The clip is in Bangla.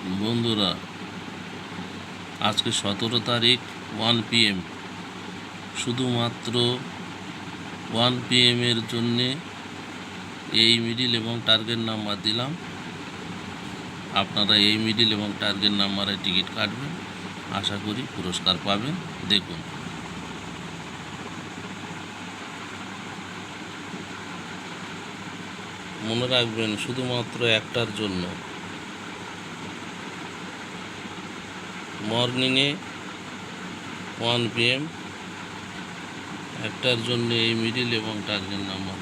বন্ধুরা, আজকে সতেরো তারিখ ওয়ান পিএম শুধুমাত্র ওয়ান পিএমের জন্যে এই মিডিল এবং টার্গেট নাম্বার দিলাম। আপনারা এই মিডিল এবং টার্গেট নাম্বারে টিকিট কাটবেন। আশা করি পুরস্কার পাবেন। দেখুন। মনে রাখবেন, শুধুমাত্র একটার জন্য মর্নিংয়ে ওয়ান পিএম একটার জন্য এই মিডিল এবং টার্গেট নাম্বার